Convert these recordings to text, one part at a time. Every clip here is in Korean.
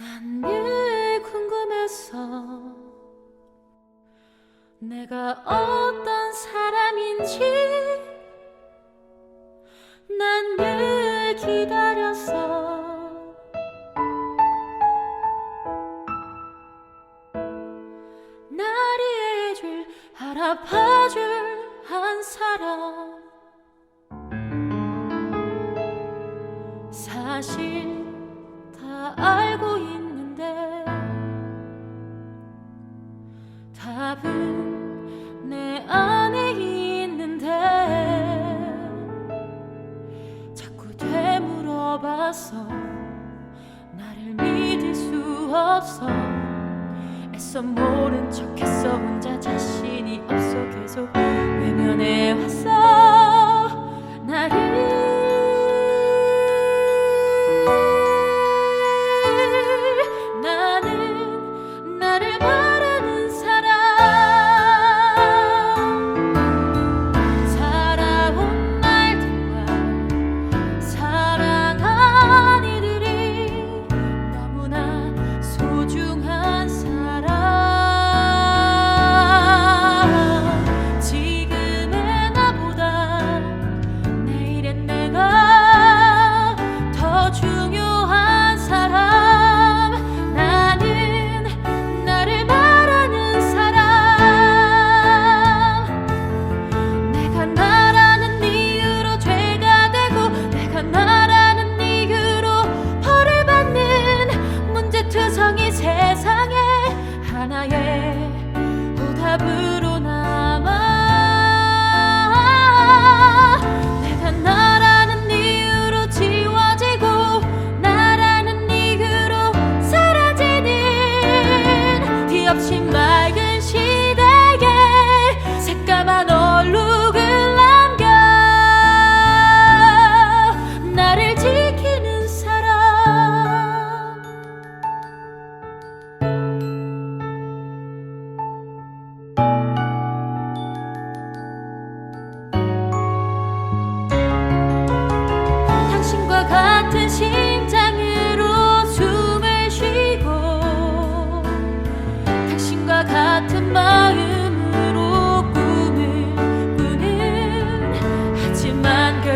난 늘 궁금해서 내가 어떤 사람인지 난 늘 기다렸어 날 이해해줄 알아봐줄 한 사람. 사실 봐서 나를 믿을 수 없어. 애써 모른 척했어 혼자 자신이 없어. 계속 외면해 왔어. 더 중요.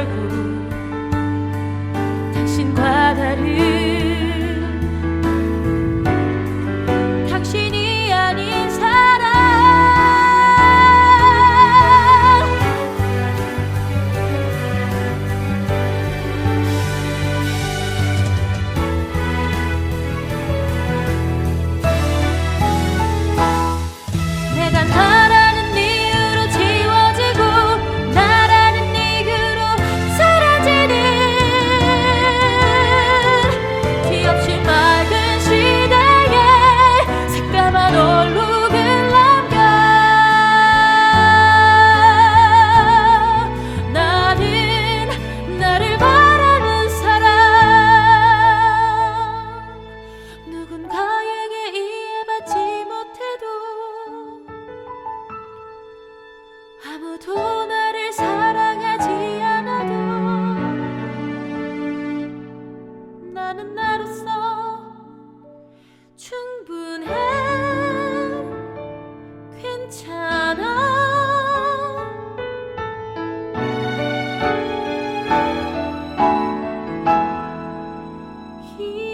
good. 아무도 나를 사랑하지 않아도 나는 나로서 충분해. 괜찮아. 이